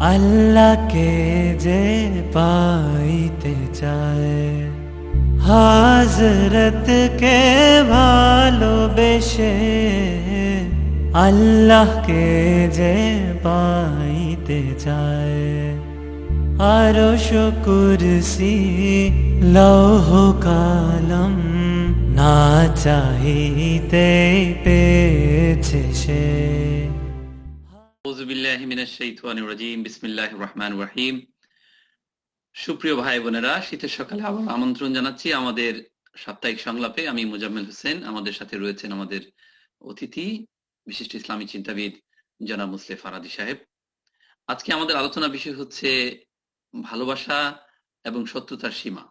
আল্লাহকে যে পাইতে চায়। হাজরতকে ভালোবেসে আল্লাহকে যে পাইতে চায়। আরও কুরসি লৌহ কালম না চাহিতে পেয়েছে সে। সুপ্রিয় ভাই বোনেরা, শীতের সকালে আবার আমন্ত্রণ জানাচ্ছি আমাদের সাপ্তাহিক সংলাপে। আমি মুজাম্মেল হোসেন, আমাদের সাথে রয়েছেন আমাদের অতিথি, বিশিষ্ট ইসলামী চিন্তাবিদ জনাব মুসলে ফারাদি সাহেব। আজকে আমাদের আলোচনা বিষয় হচ্ছে ভালোবাসা এবং সত্যতার সীমা।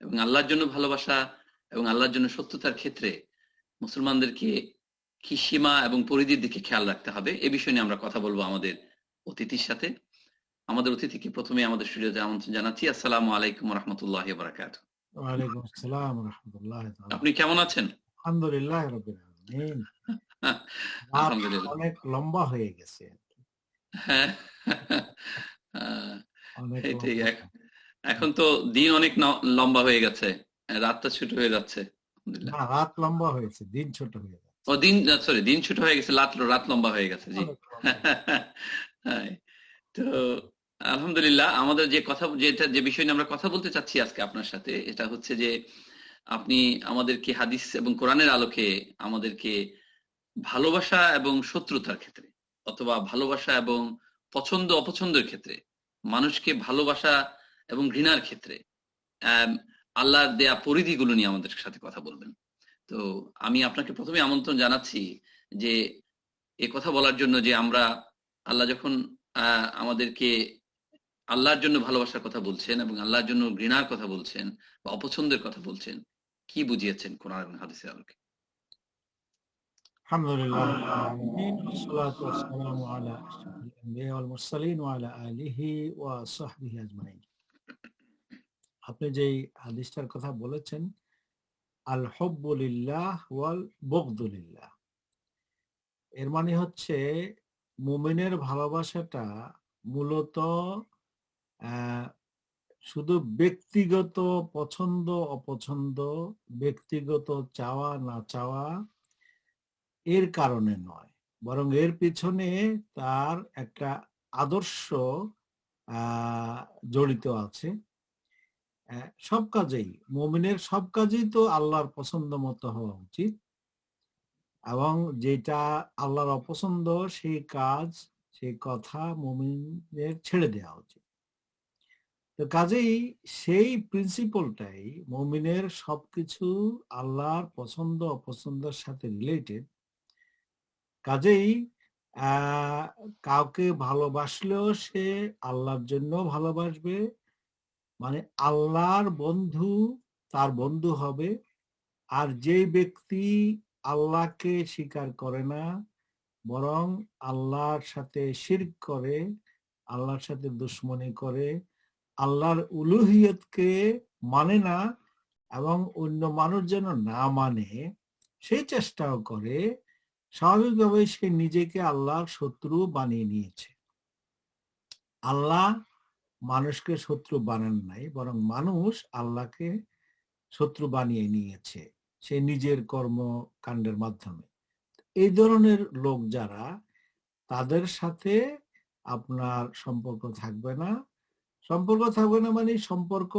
এবং আল্লাহর জন্য ভালোবাসা এবং আল্লাহর জন্য সত্যতার ক্ষেত্রে মুসলমানদেরকে কি সীমা এবং পরিধির দিকে খেয়াল রাখতে হবে এ বিষয় নিয়ে আমরা কথা বলব আমাদের অতিথির সাথে। আমাদের অতিথিকে প্রথমে আমাদের স্টুডিওতে আমন্ত্রণ জানাচ্ছি। আসসালামু আলাইকুম রহমতুল্লাহ বারাকাত আপনি কেমন আছেন? আলহামদুলিল্লাহ অনেক লম্বা হয়ে গেছে। হ্যাঁ। এখন তো দিন অনেক লম্বা হয়ে গেছে। রাতটা ছোট হয়ে যাচ্ছে। রাত লম্বা হয়েছে দিন ছোট হয়ে গেছে ও দিন সরি দিন ছোট হয়ে গেছে রাত রাত লম্বা হয়ে গেছে জি। হ্যাঁ, তো আলহামদুলিল্লাহ আমাদের যে কথা যেটা যে বিষয় নিয়ে আমরা কথা বলতে চাচ্ছি আজকে আপনার সাথে এটা হচ্ছে যে আপনি আমাদেরকে হাদিস এবং কোরআনের আলোকে আমাদেরকে ভালোবাসা এবং শত্রুতার ক্ষেত্রে অথবা ভালোবাসা এবং পছন্দ অপছন্দের ক্ষেত্রে মানুষকে ভালোবাসা এবং ঘৃণার ক্ষেত্রে আল্লাহর দেয়া পরিধিগুলো নিয়ে আমাদের সাথে কথা বলবেন তো আমি আপনাকে প্রথমে আমন্ত্রণ জানাচ্ছি যে এ কথা বলার জন্য যে আমরা আল্লাহ যখন আমাদেরকে আল্লাহর জন্য ভালোবাসার কথা বলছেন এবং আল্লাহর জন্য ঘৃণার কথা বলছেন বা অপছন্দের কথা বলছেন, কি বুঝিয়েছেন কোরআন এবং হাদিসের আলোকে আপনি যেই হাদিসটার কথা বলেছেন আল হব্বুলিল্লাহ ওয়াল বগদুলিল্লাহ এর মানে হচ্ছে মুমিনের ভালোবাসাটা মূলত শুধু ব্যক্তিগত পছন্দ, অপছন্দ, ব্যক্তিগত চাওয়া, না চাওয়া, এর কারণে নয়। বরং এর পিছনে তার একটা আদর্শ জড়িত আছে। সব কাজেই। মমিনের সব কাজেই তো আল্লাহর পছন্দ মতো হওয়া উচিত। এবং যেটা আল্লাহর অপছন্দ, সেই কাজ, সেই কথা মমিনের ছেড়ে দেওয়া উচিত। তো কাজেই সেই প্রিন্সিপলটাই মমিনের সবকিছু আল্লাহর পছন্দ, অপছন্দের সাথে রিলেটেড কাজেই কাউকে ভালোবাসলেও সে আল্লাহর জন্য ভালোবাসবে মানে আল্লাহর বন্ধু তার বন্ধু হবে। আর যেই ব্যক্তি আল্লাহকে স্বীকার করে না, বরং আল্লাহর সাথে শিরক করে, আল্লাহর সাথে দুশ্মনী করে, আল্লাহর উলুহিয়তকে মানে না এবং অন্য মানুষ যেন না মানে সেই চেষ্টাও করে স্বাভাবিকভাবে সে নিজেকে আল্লাহর শত্রু বানিয়ে নিয়েছে। আল্লাহ মানুষকে শত্রু বানান নাই, বরং মানুষ আল্লাহকে শত্রু বানিয়ে নিয়েছে, সে নিজের কর্মকাণ্ডের মাধ্যমে। এই ধরনের লোক যারা, তাদের সাথে আপনার সম্পর্ক থাকবে না। সম্পর্ক থাকবে না মানে সম্পর্ক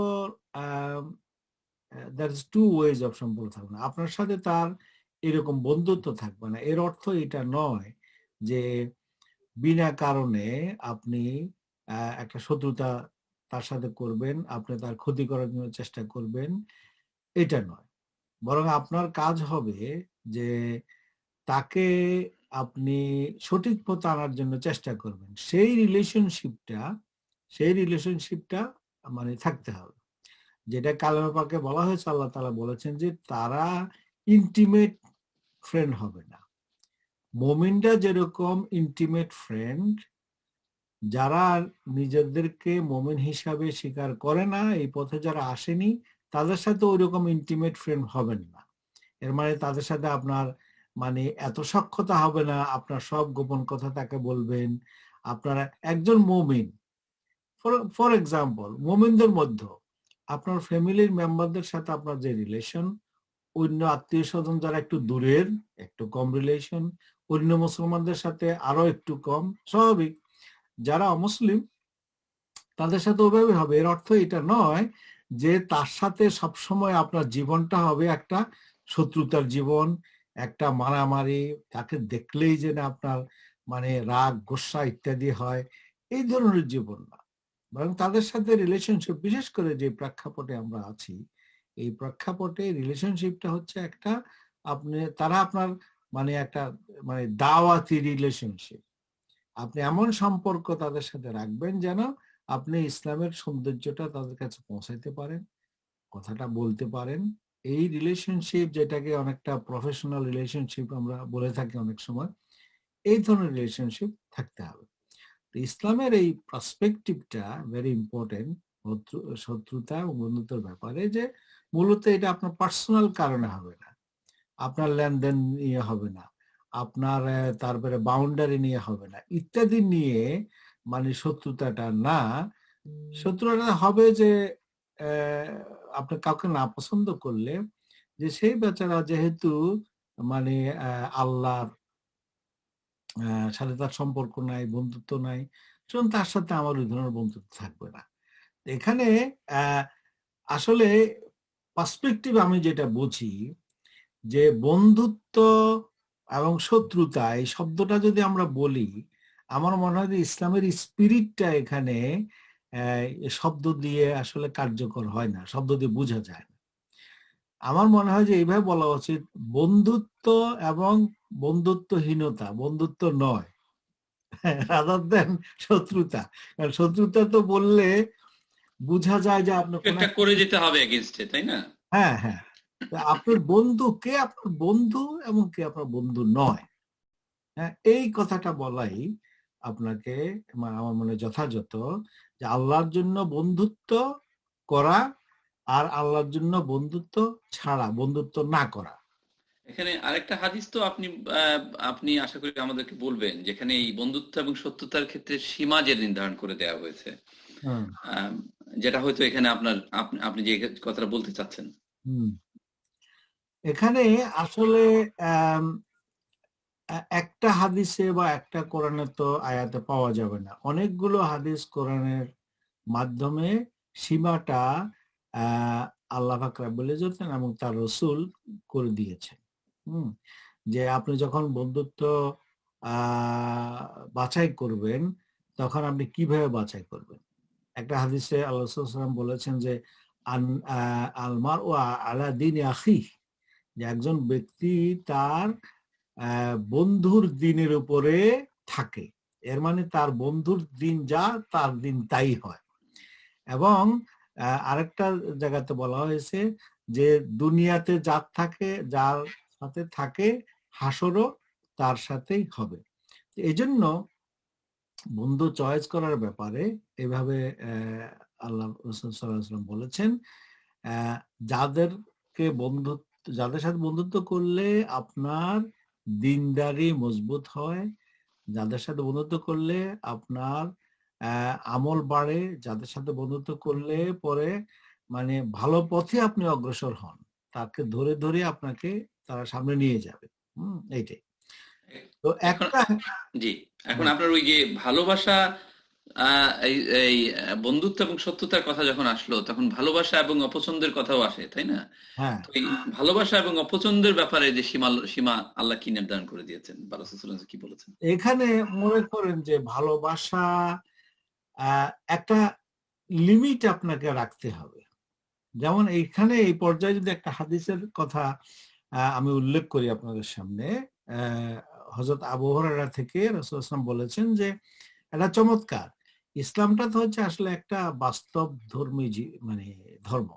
দ্যাট টু ওয়েজ অফ সম্পর্ক থাকবে না। আপনার সাথে তার এরকম বন্ধুত্ব থাকবে না। এর অর্থ এটা নয় যে, বিনা কারণে আপনি একটা শত্রুতা তার সাথে করবেন, আপনি তার ক্ষতি করার জন্য চেষ্টা করবেন। এটা নয়। বরং আপনার কাজ হবে যে তাকে আপনি সঠিক পথে আনার জন্য চেষ্টা করবেন। সেই রিলেশনশিপটা সেই রিলেশনশিপটা মানে থাকতে হবে। যেটা কালামা পাকে বলা হয়েছে, আল্লাহ তালা বলেছেন যে তারা ইন্টিমেট ফ্রেন্ড হবে না। মোমিনরা যেরকম ইন্টিমেট ফ্রেন্ড যারা নিজেদেরকে মোমেন হিসাবে স্বীকার করে না, এই পথে যারা আসেনি, তাদের সাথে ওইরকম ইন্টিমেট ফ্রেন্ড হবেন না। এর মানে তাদের সাথে আপনার মানে এত সক্ষতা হবে না, আপনার সব গোপন কথা তাকে বলবেন, আপনারা একজন মমিন। ফর এক্সাম্পল মোমিনদের মধ্যে আপনার ফ্যামিলির মেম্বারদের সাথে আপনার যে রিলেশন অন্য আত্মীয় স্বজন যারা একটু দূরের, একটু কম রিলেশন অন্য মুসলমানদের সাথে আরও একটু কম, স্বাভাবিক। যারা অমুসলিম, তাদের সাথে ওভাবে হবে। এর অর্থ এটা নয় যে তার সাথে সবসময় আপনার জীবনটা হবে একটা শত্রুতার জীবন, একটা মারামারি, তাকে দেখলেই যে না আপনার মানে রাগ, গোসা ইত্যাদি হয়। এই ধরনের জীবন না। বরং তাদের সাথে রিলেশনশিপ বিশেষ করে যে প্রেক্ষাপটে আমরা আছি, এই প্রেক্ষাপটে রিলেশনশিপটা হচ্ছে একটা আপনি, তারা আপনার মানে একটা মানে দাওয়াতি রিলেশনশিপ আপনি এমন সম্পর্ক তাদের সাথে রাখবেন যেন আপনি ইসলামের সৌন্দর্যটা তাদের কাছে পৌঁছাইতে পারেন, কথাটা বলতে পারেন। এই রিলেশনশিপ যেটাকে অনেকটা প্রফেশনাল রিলেশনশিপ আমরা বলে থাকি অনেক সময়, এই ধরনের রিলেশনশিপ থাকতে হবে। তো ইসলামের এই পার্সপেক্টিভটা ভেরি ইম্পর্টেন্ট শত্রুতা ও বন্ধুত্বের ব্যাপারে যে মূলত এটা আপনার পার্সোনাল কারণে হবে না। আপনার লেনদেন নিয়ে হবে না। আপনার তারপরে বাউন্ডারি নিয়ে হবে না। ইত্যাদি নিয়ে মানে শত্রুতাটা না। শত্রুতা হবে যে আপনি কাউকে না পছন্দ করলে যে সেই বেচারা যেহেতু মানে আল্লাহর সাথে তার সম্পর্ক নাই, বন্ধুত্ব নাই তার সাথে আমার ওই ধরনের বন্ধুত্ব থাকবে না। এখানে আসলে পার্সপেক্টিভ আমি যেটা বুঝি যে বন্ধুত্ব এবং শত্রুতা এই শব্দটা যদি আমরা বলি আমার মনে হয় যে ইসলামের স্পিরিটটা এখানে শব্দ দিয়ে আসলে কার্যকর হয় না শব্দ দিয়ে বোঝা যায় না। আমার মনে হয় যে এইভাবে বলা উচিত বন্ধুত্ব এবং বন্ধুত্বহীনতা বন্ধুত্ব নয় রাদার দেন শত্রুতা। কারণ শত্রুতা তো বললে বোঝা যায় যে আপনার করে যেতে হবে তাই না? হ্যাঁ হ্যাঁ। আপনার বন্ধু কে? আপনার বন্ধু এবং কে? আপনার বন্ধু নয়। হ্যাঁ এই কথাটা বলাই আপনাকে আমার মনে যথাযথ যে আল্লাহর জন্য বন্ধুত্ব করা আর আল্লাহর জন্য বন্ধুত্ব ছাড়া বন্ধুত্ব না করা। এখানে আরেকটা হাদিস তো আপনি আপনি আশা করি আমাদেরকে বলবেন যেখানে এই বন্ধুত্ব এবং সত্যতার ক্ষেত্রে সীমা যে নির্ধারণ করে দেওয়া হয়েছে যেটা হয়তো এখানে আপনার আপনি যে কথাটা বলতে চাচ্ছেন। এখানে আসলে একটা হাদিসে বা একটা কোরআনে তো আয়াতে পাওয়া যাবে না। অনেকগুলো হাদিস কোরআনের মাধ্যমে সীমাটা আল্লাহ ফাকরা বলে যেতেন এবং তার রসুল করে দিয়েছেন হম? যে আপনি যখন বন্ধুত্ব বাছাই করবেন, তখন আপনি কীভাবে বাছাই করবেন? একটা হাদিসে আল্লাহ বলেছেন যে আলমার ও আলা দিন আখি যে একজন ব্যক্তি তার বন্ধুর দিনের উপরে থাকে। এর মানে তার বন্ধুর দিন যা, তার দিন তাই হয়। এবং আরেকটা জায়গাতে বলা হয়েছে যে দুনিয়াতে যার থাকে, যার সাথে থাকে, হাসরও তার সাথেই হবে। এই জন্য বন্ধু চয়েস করার ব্যাপারে এভাবে আল্লাহ রসুল বলেছেন যাদেরকে বন্ধুত্ব যাদের সাথে বন্ধুত্ব করলে আপনার দিনদারি মজবুত হয়। যাদের সাথে বন্ধুত্ব করলে আপনার আমল বাড়ে। যাদের সাথে বন্ধুত্ব করলে পরে মানে ভালো পথে আপনি অগ্রসর হন। তাকে ধরে ধরে আপনাকে তারা সামনে নিয়ে যাবে। হম এইটাই। তো একটা জি এখন আপনার ওই যে ভালোবাসা এই বন্ধুত্ব এবং সত্যতার কথা যখন আসলো তখন ভালোবাসা এবং অপছন্দের কথাও আসে তাই না? হ্যাঁ। ভালোবাসা এবং অপছন্দের ব্যাপারে যে সীমা সীমা আল্লাহ কি নির্ধারণ করে দিয়েছেন? কি বলেছেন? এখানে মনে করেন যে ভালোবাসা একটা লিমিট আপনাকে রাখতে হবে। যেমন এইখানে এই পর্যায়ে যদি একটা হাদিসের কথা আমি উল্লেখ করি আপনাদের সামনে হজরত আবহাওয়া থেকে রসুলাম বলেছেন যে এটা চমৎকার। ইসলামটা তো হচ্ছে আসলে একটা বাস্তব ধর্মী মানে ধর্ম।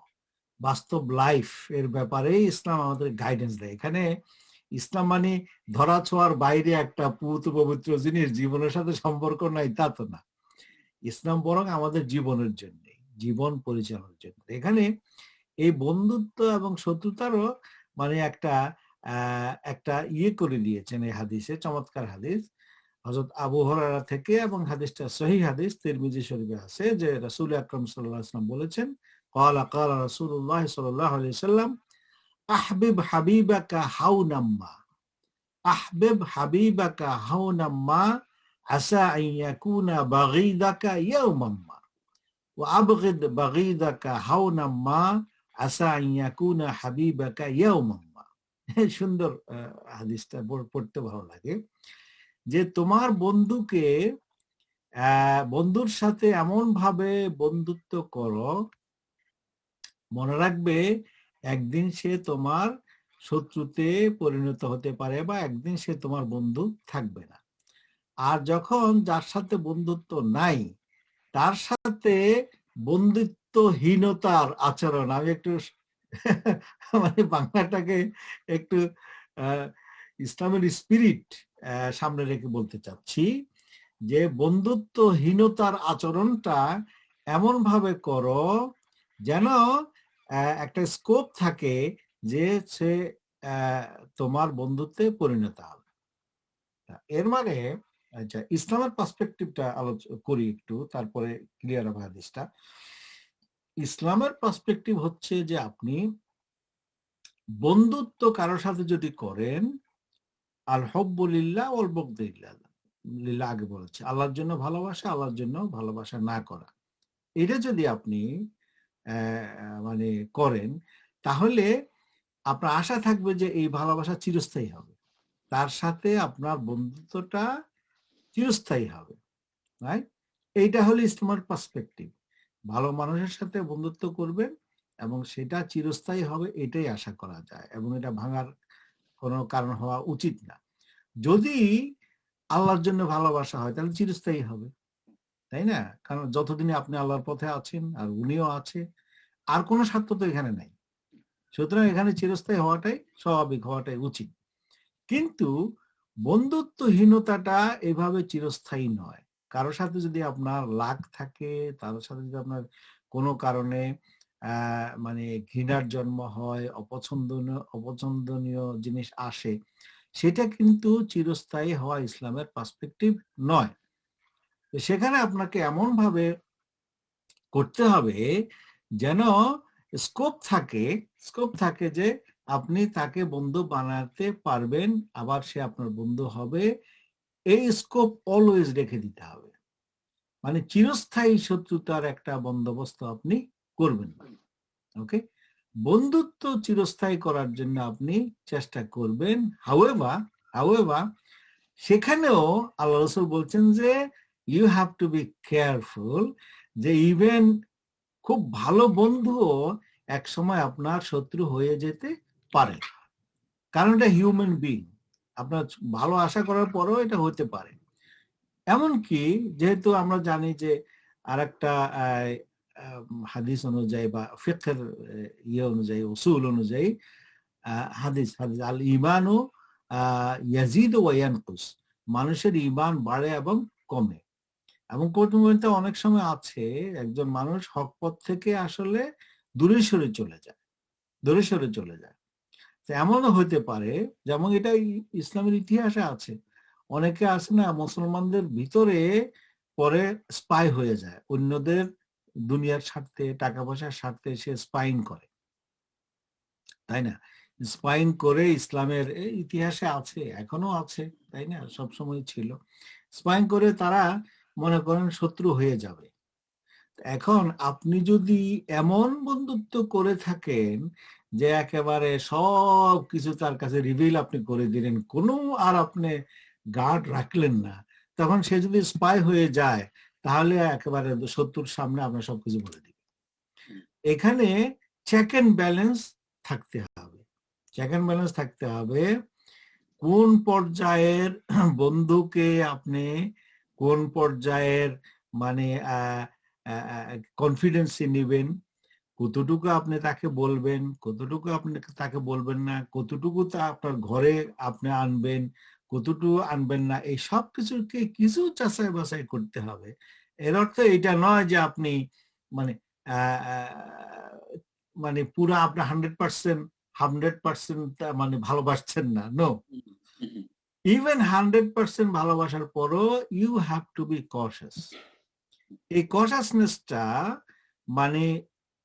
বাস্তব লাইফ এর ব্যাপারে ইসলাম আমাদের গাইডেন্স দেয়। এখানে ইসলাম মানে ধরা ছোঁয়ার বাইরে একটা পুত পবিত্র জিনিস, জীবনের সাথে সম্পর্ক নাই, তা তো না। ইসলাম বরং আমাদের জীবনের জন্য, জীবন পরিচালনার জন্য। এখানে এই বন্ধুত্ব এবং শত্রুতারও মানে একটা একটা ইয়ে করে দিয়েছেন এই হাদিসে, চমৎকার হাদিস। হযরত আবু হুরায়রা থেকে এবং হাদিসটা সহিহ হাদিস তিরমিজি শরীফে আছে যে রাসূল আকরাম সাল্লাল্লাহু আলাইহি ওয়াসাল্লাম বলেছেন قال قال رسول الله صلى الله عليه وسلم احبب حبيبك هونا ما احبب حبيبك هونا ما عسى ان يكون بغيضك يوما ما وابغض بغيضك هونا ما عسى ان يكون حبيبك يوما ما সুন্দর আহ, হাদিসটা পড়- পড়তে ভালো লাগে যে তোমার বন্ধুকে বন্ধুর সাথে এমন ভাবে বন্ধুত্ব করো, মনে রাখবে একদিন সে তোমার শত্রুতে পরিণত হতে পারে বা একদিন সে তোমার বন্ধু থাকবে না। আর যখন যার সাথে বন্ধুত্ব নাই, তার সাথে বন্ধুত্বহীনতার আচরণ, আমি একটু মানে বাংলাটাকে একটু ইসলামের স্পিরিট সামনে রেখে বলতে চাচ্ছি যে বন্ধুত্বহীনতার আচরণটা এমন ভাবে করো যেন একটা স্কোপ থাকে যে সে তোমার বন্ধুত্বে পরিণত হবে। এর মানে আচ্ছা ইসলামের পার্সপেক্টিভটা আলোচনা করি একটু, তারপরে ক্লিয়ার হবে হাদিসটা। ইসলামের পার্সপেক্টিভ হচ্ছে যে আপনি বন্ধুত্ব কারোর সাথে যদি করেন আল হব্বুলিল্লাহ অল বকদিল্লাহ লিল্লাহ। আগে বলেছে, আল্লাহর জন্য ভালোবাসা, আল্লাহর জন্য ভালোবাসা না করা। এটা যদি আপনি মানে করেন, তাহলে আপনার আশা থাকবে যে এই ভালোবাসা চিরস্থায়ী হবে। তার সাথে আপনার বন্ধুত্বটা চিরস্থায়ী হবে রাইট এইটা হলো ইসলামের পার্সপেক্টিভ ভালো মানুষের সাথে বন্ধুত্ব করবেন এবং সেটা চিরস্থায়ী হবে, এটাই আশা করা যায় এবং এটা ভাঙার কোনো কারণ হওয়া উচিত না। যদি আল্লাহর জন্য ভালোবাসা হয়, তাহলে চিরস্থায়ী হবে, তাই না? কারণ যতদিন আপনি আল্লাহর পথে আছেন আর উনিও আছে, আর কোনো স্বার্থ তো এখানে নাই। সুতরাং এখানে চিরস্থায়ী হওয়াটাই স্বাভাবিক, হওয়াটাই উচিত। কিন্তু বন্ধুত্বহীনতাটা এভাবে চিরস্থায়ী নয়। কারোর সাথে যদি আপনার লাগ থাকে, তার সাথে যদি আপনার কোনো কারণে মানে ঘৃণার জন্ম হয়, অপছন্দনীয় অপছন্দনীয় জিনিস আসে, সেটা কিন্তু চিরস্থায়ী হওয়া ইসলামের পার্সপেক্টিভ নয়। সেখানে আপনাকে এমন ভাবে করতে হবে যেন স্কোপ থাকে স্কোপ থাকে যে আপনি তাকে বন্ধু বানাতে পারবেন, আবার সে আপনার বন্ধু হবে, এই স্কোপ অলওয়েজ রেখে দিতে হবে। মানে চিরস্থায়ী শত্রুতার একটা বন্দোবস্ত আপনি করবেন না। ওকে বন্ধুত্ব চিরস্থায়ী করার জন্য আপনি চেষ্টা করবেন। হাওয়েবা হাওয়েবা সেখানেও আল্লাহ রসুল বলছেন যে you have to be careful যে ইভেন খুব ভালো বন্ধুও এক সময় আপনার শত্রু হয়ে যেতে পারে। কারণ এটা হিউম্যান বিং আপনার ভালো আশা করার পরেও এটা হতে পারে। এমনকি যেহেতু আমরা জানি যে আর একটা হাদিস অনুযায়ী বা ফিকের ইয়ে অনুযায়ী, উসুল অনুযায়ী হাদিস হাদিস। আল ইমানও ইয়াজিদ ও ইয়ানকুস। মানুষের ইমান বাড়ে এবং কমে। এবং কৌটুম্বিতে অনেক সময় আছে, একজন মানুষ হক পথ থেকে আসলে দূরে সরে চলে যায়, দূরে সরে চলে যায়। এমনও হতে পারে, যেমন এটা ইসলামের ইতিহাসে আছে। অনেকে আছে না, মুসলমানদের ভিতরে পরে স্পাই হয়ে যায়। অন্যদের দুনিয়ার স্বার্থে টাকা পয়সার স্বার্থে সে স্পাইং করে। তাই না? স্পাইং করে ইসলামের ইতিহাসে আছে, এখনও আছে, তাই না? সবসময় ছিল। স্পাইং করে তারা মনে করেন শত্রু হয়ে যাবে। এখন আপনি যদি এমন বন্ধুত্ব করে থাকেন যে একেবারে সব কিছু তার কাছে রিভিল আপনি করে দিলেন, কোনো আর আপনি গার্ড রাখলেন না, তখন সে যদি স্পাই হয়ে যায় তাহলে একেবারে শত্রুর সামনে আপনার সবকিছু বলে দিবে। এখানে চেক এন্ড ব্যালেন্স থাকতে হবে। চেক এন্ড ব্যালেন্স থাকতে হবে কোন পর্যায়ের বন্ধুকে আপনি কোন পর্যায়ের মানে কনফিডেন্সি নেবেন কতটুকু আপনি তাকে বলবেন কতটুকু আপনি তাকে বলবেন না কতটুকু তা আপনার ঘরে আপনি আনবেন কতটুকু আনবেন না, এই সব কিছুকে কিছু যাচাই বাছাই করতে হবে। এর অর্থ এটা নয় যে আপনি মানে মানে পুরো আপনি হান্ড্রেড পার্সেন্ট হান্ড্রেড পার্সেন্ট মানে ভালোবাসছেন না, নো। ইভেন হান্ড্রেড পার্সেন্ট ভালোবাসার পরও you have to be conscious. এই কশাসনেসটা মানে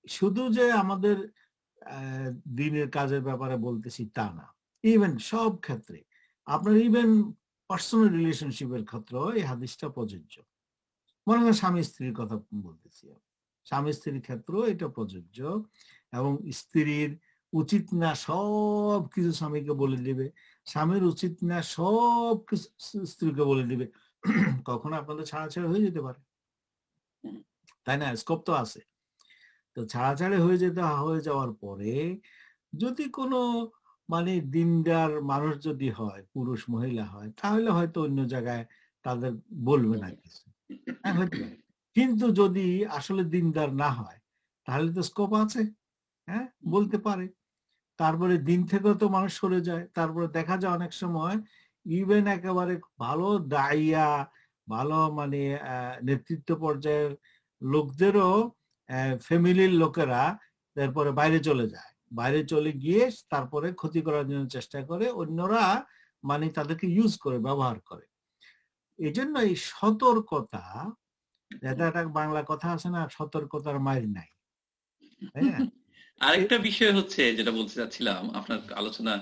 শুধু যে আমাদের দিনের কাজের ব্যাপারে বলতেছি তা না। ইভেন সব ক্ষেত্রে আপনার ইভেন পার্সোনাল রিলেশনশিপের ক্ষেত্রেও এই হাদিসটা প্রযোজ্য। মনে করেন স্বামী স্ত্রীর কথা বলতেছি স্বামী স্ত্রীর ক্ষেত্রেও এটা প্রযোজ্য এবং স্ত্রীর উচিত না সব কিছু স্বামীকে বলে দিবে। স্বামীর উচিত না সব কিছু স্ত্রীকে বলে দিবে। কখনো আপনাদের ছাড়াছাড়ি হয়ে যেতে পারে। তাই না? স্কোপ তো আছে। তো ছাড়াছাড়ি হয়ে যেতে, হয়ে যাওয়ার পরে যদি কোনো মানে দিনদার মানুষ যদি হয় পুরুষ মহিলা হয় তাহলে হয়তো অন্য জায়গায় তাদের বলবে না কিছু। হ্যাঁ। কিন্তু যদি আসলে দিনদার না হয় তাহলে তো স্কোপ আছে। হ্যাঁ বলতে পারে। তারপরে দিন থেকেও তো মানুষ সরে যায়। তারপরে দেখা যায় অনেক সময় ইভেন একেবারে ভালো দাইয়া ভালো মানে নেতৃত্ব পর্যায়ের লোকদেরও ফ্যামিলির লোকেরা তারপরে বাইরে চলে যায়। বাইরে চলে গিয়ে তারপরে ক্ষতি করার জন্য চেষ্টা করে, অন্যরা মানে তাদেরকে ইউজ করে, ব্যবহার করে। এই জন্য এই সতর্কতা, এটা একটা বাংলা কথা আছে না, সতর্কতার মায়ের নাই। আরেকটা বিষয় হচ্ছে যেটা বলতে চাচ্ছিলাম, আপনার আলোচনা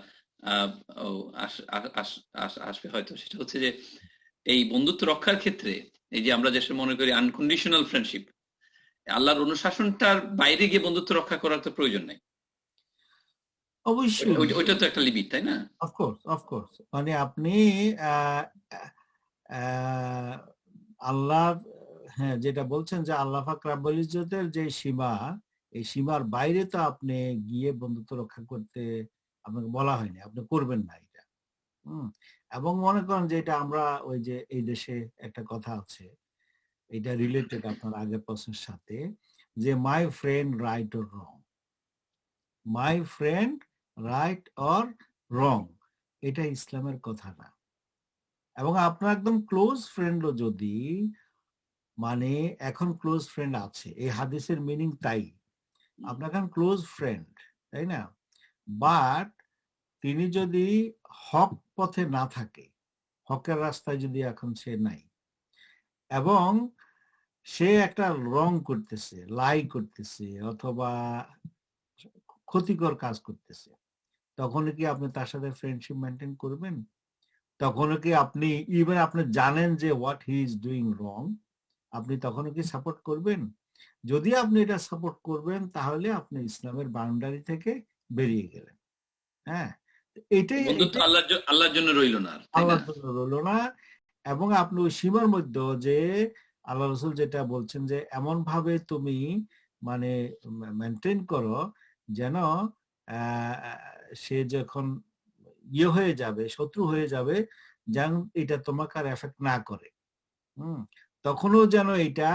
আসবে হয়তো, সেটা হচ্ছে যে এই বন্ধুত্ব রক্ষার ক্ষেত্রে, এই যে আমরা যেসব মনে করি আনকন্ডিশনাল ফ্রেন্ডশিপ আল্লাহর অনুশাসনটার বাইরে গিয়ে বন্ধুত্ব রক্ষা করার তো প্রয়োজন নেই। অবশ্যই ওইটা তো একটা লিমিট তাই না? অফকোর্স অফকোর্স মানে আপনি আল্লাহ হ্যাঁ যেটা বলছেন যে আল্লাহ পাক রাব্বুল ইজ্জতের যে সীমা এই সীমার বাইরে তো আপনি গিয়ে বন্ধুত্ব রক্ষা করতে আপনাকে বলা হয়নি আপনি করবেন না এটা। হুম এবং মনে করেন যে এটা আমরা ওই যে এই দেশে একটা কথা আছে এটা রিলেটেড আপনার আগের প্রশ্নের সাথে যে my friend right or wrong my friend right or wrong এটা ইসলামের কথা না। এবং আপনার একদম ক্লোজ ফ্রেন্ডও যদি মানে এখন ক্লোজ ফ্রেন্ড আছে, এই হাদিসের মিনিং তাই। আপনার এখন ক্লোজ ফ্রেন্ড তাই না? বাট তিনি যদি হক পথে না থাকে, হকের রাস্তায় যদি এখন সে নাই, এবং সে একটা রং করতেছে লাই করতেছে, অথবা ক্ষতিকর কাজ করতেছে তখন কি আপনি তার সাথে ফ্রেন্ডশিপ মেনটেন করবেন? তখন কি আপনি ইভেন আপনি জানেন যে what he is doing wrong আপনি তখনও কি সাপোর্ট করবেন? যদি আপনি এটা সাপোর্ট করবেন তাহলে আপনি ইসলামের বাউন্ডারি থেকে বেরিয়ে গেলেন। হ্যাঁ? এটাই আল্লাহর আল্লাহর জন্য রইল না আর, তাই রইল না এবং আপনি ওই সীমার মধ্যে যে আল্লাহ রসুল যেটা বলছেন যে এমন ভাবে তুমি মানে মেনটেন করো যেন আহ, সে যখন ইয়ে হয়ে যাবে, শত্রু হয়ে যাবে, যেন এটা তোমাকে আর এফেক্ট না করে। হম? তখনও যেন এটা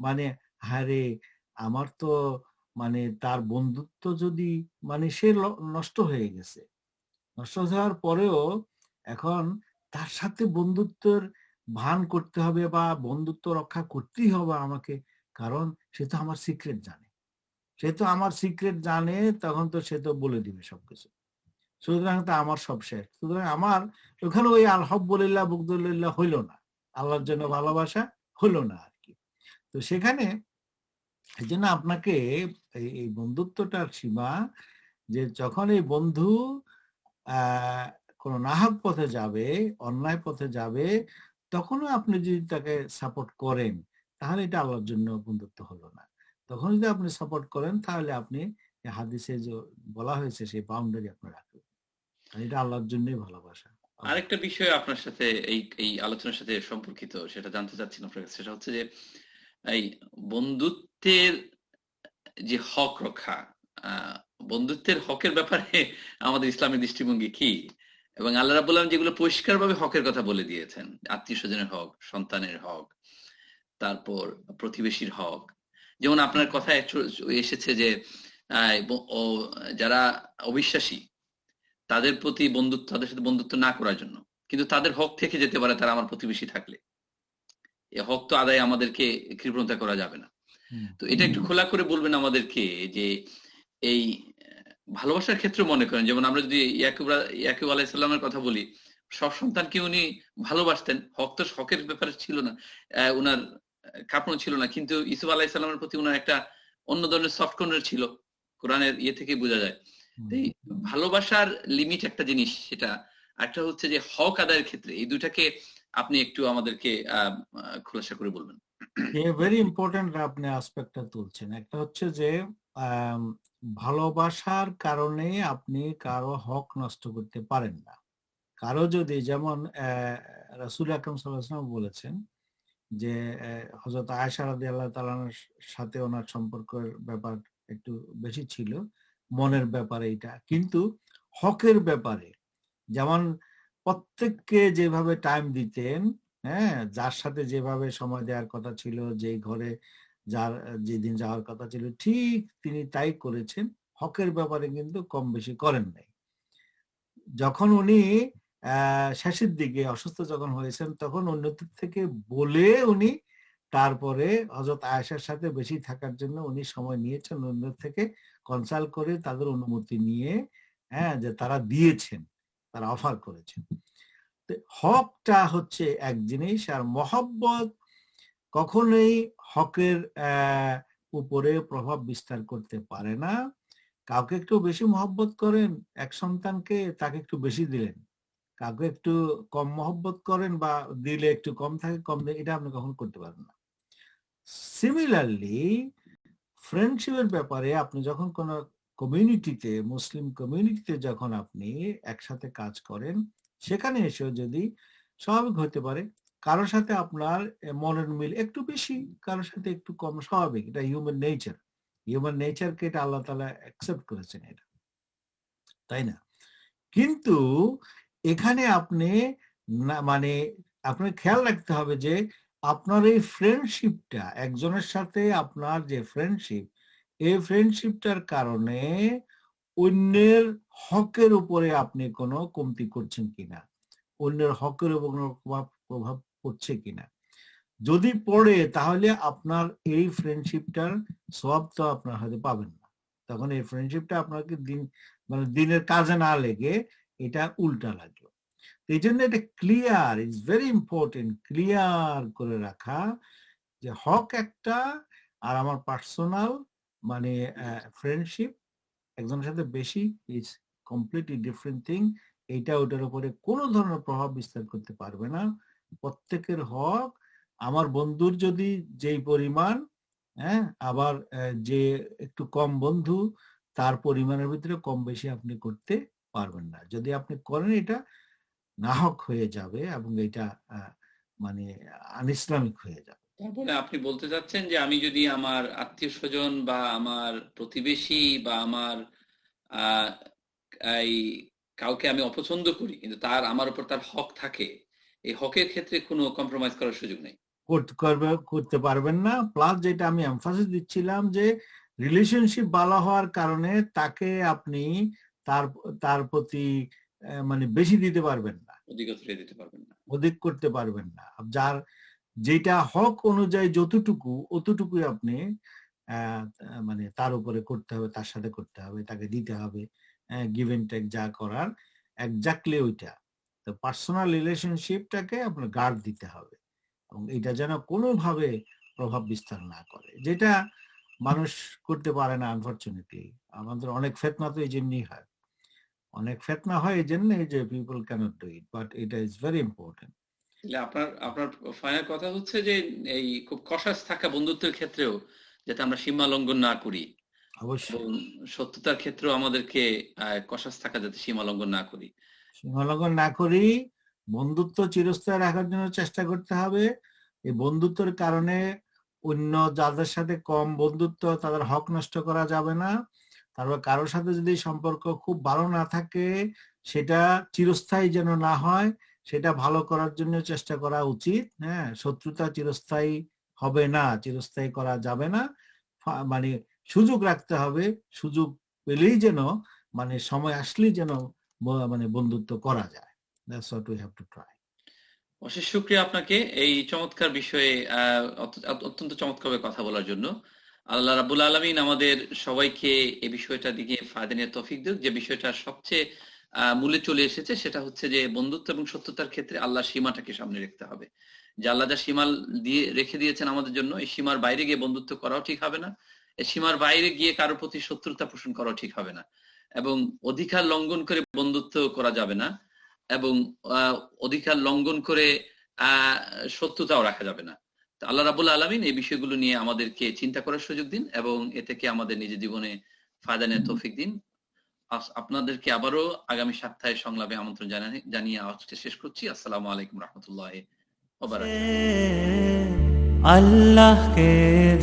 মানে হারে আমার তো মানে তার বন্ধুত্ব যদি মানে সে নষ্ট হয়ে গেছে। নষ্ট হওয়ার পরেও এখন তার সাথে বন্ধুত্বের ভান করতে হবে বা বন্ধুত্ব রক্ষা করতেই হবে আমাকে, কারণ সে তো আমার সিক্রেট জানে। সে তো আমার সিক্রেট জানে, তখন তো সে তো বলে দিবে সবকিছু। সুতরাং তা আমার সব শেষ। সুতরাং আমার ওখানে ওই আলহাবুলিল্লাহ বুকদুল্লাহ হইল না। আল্লাহর জন্য ভালোবাসা হলো না আর কি। তো সেখানে এই জন্য আপনাকে এই বন্ধুত্বটার সীমা যে যখন এই বন্ধু কোনো নাহক পথে যাবে, অন্যায় পথে যাবে, তখনও আপনি যদি তাকে সাপোর্ট করেন, তাহলে এটা আল্লাহর জন্য বন্ধুত্ব হলো না। তখন যদি আপনি সাপোর্ট করেন, তাহলে আপনি হাদিসে যে বলা হয়েছে, সেই বাউন্ডারি আপনি রাখবেন। এটা আল্লাহর জন্যই ভালোবাসা। আরেকটা বিষয় আপনার সাথে এই এই আলোচনার সাথে সম্পর্কিত সেটা জানতে চাচ্ছিলাম আপনার কাছে। সেটা হচ্ছে যে, এই বন্ধুত্বের যে হক রক্ষা বন্ধুত্বের হকের ব্যাপারে আমাদের ইসলামের দৃষ্টিভঙ্গি কি? এবং আল্লাহ রাবুল আলম যেগুলো পরিষ্কারভাবে হকের কথা বলে দিয়েছেন, আত্মীয় স্বজনের হক, সন্তানের হক, তারপর প্রতিবেশীর হক যেমন আপনার কথায় চ- এসেছে যে যারা অবিশ্বাসী তাদের প্রতি বন্ধুত্ব তাদের সাথে বন্ধুত্ব না করার জন্য। কিন্তু তাদের হক থেকে যেতে পারে তারা আমার প্রতিবেশী থাকলে। এ হক তো আদায় আমাদেরকে কৃপণতা করা যাবে না। তো এটা একটু খোলা করে বলবেন আমাদেরকে যে এই ভালোবাসার ক্ষেত্রে মনে করেন যেমন আমরা যদি ইয়াকুব ইয়াকুব আলাইসাল্লামের কথা বলি সব সন্তানকে উনি ভালোবাসতেন। হক তো হকের ব্যাপারে ছিল না। আহ, উনার কাপড় ছিল না কিন্তু ইসুফ আলাহিসাল্লামের প্রতি উনার একটা অন্য ধরনের সফট কর্নার ছিল কোরআনের ইয়ে থেকে বোঝা যায়। ভালোবাসার লিমিট একটা জিনিস সেটা একটা হচ্ছে যে হক আদায়ের ক্ষেত্রে এই দুটাকে আপনি একটু আমাদেরকে খোলাসা করে বলবেন। ভেরি ইম্পর্টেন্ট আপনি আসপেক্টটা তুলছেন। একটা হচ্ছে যে ভালোবাসার কারণে আপনি কারও হক নষ্ট করতে পারেন না। কারও যদি যেমন রাসুল আকরম সাল্লাম বলেছেন যে হজরত আয়সা রাদি আল্লাহ সাথে ওনার সম্পর্কের ব্যাপার একটু বেশি ছিল, মনের ব্যাপারে এটা। কিন্তু হকের ব্যাপারে যেমন প্রত্যেককে যেভাবে টাইম দিতেন হ্যাঁ যার সাথে যেভাবে সময় দেওয়ার কথা ছিল যে ঘরে যার যেদিন যাওয়ার কথা ছিল, ঠিক তিনি তাই করেছেন। হকের ব্যাপারে কিন্তু কম বেশি করেন নাই। যখন উনি শেষের দিকে অসুস্থ যখন হয়েছেন, তখন অন্যদের থেকে বলে উনি তারপরে হজরত আয়েশার সাথে বেশি থাকার জন্য উনি সময় নিয়েছেন। অন্য থেকে কনসাল্ট করে তাদের অনুমতি নিয়ে হ্যাঁ যে তারা দিয়েছেন, তারা অফার করেছেন। হকটা হচ্ছে এক জিনিস আর মহব্বত কখনোই হকের উপরে প্রভাব বিস্তার করতে পারে না। কাউকে একটু বেশি মহব্বত করেন, এক সন্তানকে তাকে একটু বেশি দিলেন। কাউকে একটু কম মহব্বত করেন বা দিলে একটু কম থাকে, কম এটা আপনি কখনো করতে পারেন না। সিমিলারলি ফ্রেন্ডশিপের ব্যাপারে আপনি যখন কোন কমিউনিটিতে মুসলিম কমিউনিটিতে যখন আপনি একসাথে কাজ করেন, সেখানে এসেও যদি স্বাভাবিক হতে পারে কারোর সাথে আপনার মনের মিল একটু বেশি কারোর সাথে একটু কম স্বাভাবিক, এটা হিউম্যান নেচার হিউম্যান নেচারকে এটা আল্লাহ তালা অ্যাকসেপ্ট করেছেন এটা। তাই না? কিন্তু এখানে আপনি মানে আপনার খেয়াল রাখতে হবে যে আপনার এই ফ্রেন্ডশিপটা একজনের সাথে আপনার যে ফ্রেন্ডশিপ এই ফ্রেন্ডশিপটার কারণে অন্যের হকের উপরে আপনি কোনো কমতি করছেন কিনা? অন্যের হকের উপর কোনো প্রভাব প্রভাব পড়ছে কিনা? যদি পড়ে, তাহলে আপনার এই ফ্রেন্ডশিপটার সব তো আপনার হয়তো পাবেন না। তখন এই ফ্রেন্ডশিপটা আপনাকে দিন মানে দিনের কাজে না লেগে এটা উল্টা লাগল। এই জন্য এটা clear is very important clear করে রাখা যে হক একটা আর আমার পার্সোনাল মানে ফ্রেন্ডশিপ একজনের সাথে বেশি ইজ কমপ্লিটলি ডিফারেন্ট থিং এইটা ওটার উপরে কোনো ধরনের প্রভাব বিস্তার করতে পারবে না। প্রত্যেকের হক আমার বন্ধুর যদি যেই পরিমাণ হ্যাঁ আবার যে একটু কম বন্ধু তার পরিমাণের ভিতরে কম বেশি আপনি করতে পারবেন না। যদি আপনি করেন এটা নাহক হয়ে যাবে এবং এটা মানে আনইসলামিক হয়ে যাবে। তারপরে আপনি বলতে চাচ্ছেন যে আমি যদি আমার আত্মীয় স্বজন বা আমার প্রতিবেশী বা আমার এই কাউকে আমি অপছন্দ করি কিন্তু তার আমার উপর তার হক থাকে এই হকের ক্ষেত্রে কোনো কম্প্রোমাইজ করার সুযোগ নেই। করতে করতে পারবেন না। প্লাস যেটা আমি এমফাসিস দিচ্ছিলাম যে রিলেশনশিপ ভালো হওয়ার কারণে তাকে আপনি তার তার প্রতি মানে বেশি দিতে পারবেন না। অধিকতরে দিতে পারবেন না। অধিক করতে পারবেন না। যার যেটা হক অনুযায়ী যতটুকু অতটুকুই আপনি মানে তার উপরে করতে হবে তার সাথে করতে হবে তাকে দিতে হবে গিভ এন্ড টেক যা করার একজাক্টলি ওইটা। তো পার্সোনাল রিলেশনশিপটাকে আপনার গার্ড দিতে হবে। এবং এটা যেন কোনোভাবে প্রভাব বিস্তার না করে। যেটা মানুষ করতে পারে না আনফর্চুনেটলি আমাদের অনেক ফেতনা তো এই জন্যই হয়। অনেক ফেতনা হয় এই জন্যই যে people cannot do it but এটা ইজ ভেরি ইম্পর্টেন্ট আপনার আপনার ফাইনাল কথা হচ্ছে যে এই খুব কষাস থাকা বন্ধুত্বের ক্ষেত্রেও যাতে আমরা সীমা লঙ্ঘন না করি অবশ্যই। সত্যতার ক্ষেত্রেও আমাদেরকে কষাস থাকা যাতে সীমা লঙ্ঘন না করি। সীমালঙ্ঘন না করি বন্ধুত্ব চিরস্থায়ী রাখার জন্য চেষ্টা করতে হবে। এই বন্ধুত্বের কারণে অন্য যাদের সাথে কম বন্ধুত্ব তাদের হক নষ্ট করা যাবে না। তারপর কারোর সাথে যদি সম্পর্ক খুব ভালো না থাকে, সেটা চিরস্থায়ী যেন না হয়, সেটা ভালো করার জন্য চেষ্টা করা উচিত। হ্যাঁ শত্রুতা চিরস্থায়ী হবে না, চিরস্থায়ী করা যাবে না। মানে সুযোগ রাখতে হবে, সুযোগ পেলেই যেন মানে সময় আসলেই যেন মানে বন্ধুত্ব করা যায়। অশেষ শুক্রিয়া আপনাকে এই চমৎকার বিষয়ে অত্যন্ত চমৎকারভাবে কথা বলার জন্য। আল্লাহ রাবুল আলমিন আমাদের সবাইকে এই বিষয়টা দিকে ফায়দা নিয়ে তৌফিক দিক। যে বিষয়টা সবচেয়ে মূলে চলে এসেছে সেটা হচ্ছে যে বন্ধুত্ব এবং সত্যতার ক্ষেত্রে আল্লাহ সীমাটাকে সামনে রাখতে হবে। যে আল্লাহ যা সীমাল দিয়ে রেখে দিয়েছেন আমাদের জন্য, এই সীমার বাইরে গিয়ে বন্ধুত্ব করাও ঠিক হবে না। এই সীমার বাইরে গিয়ে কারোর প্রতি শত্রুতা পোষণ করাও ঠিক হবে না। এবং অধিকার লঙ্ঘন করে বন্ধুত্ব করা যাবে না। এবং অধিকার লঙ্ঘন করে আহ শত্রুতাও রাখা যাবে না। আল্লাহ রাবুল আলমিন এই বিষয়গুলো নিয়ে আমাদেরকে চিন্তা করার সুযোগ দিন এবং এ থেকে আমাদের নিজের জীবনে ফায়দা নেওয়ার তৌফিক দিন। আপনাদেরকে আবারও আগামী সপ্তাহে সংলাপে আমন্ত্রণ জানিয়ে আজকে শেষ করছি। আসসালামু আলাইকুম রহমতুল্লাহ আল্লাহকে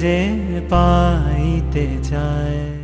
যে পাইতে চায়।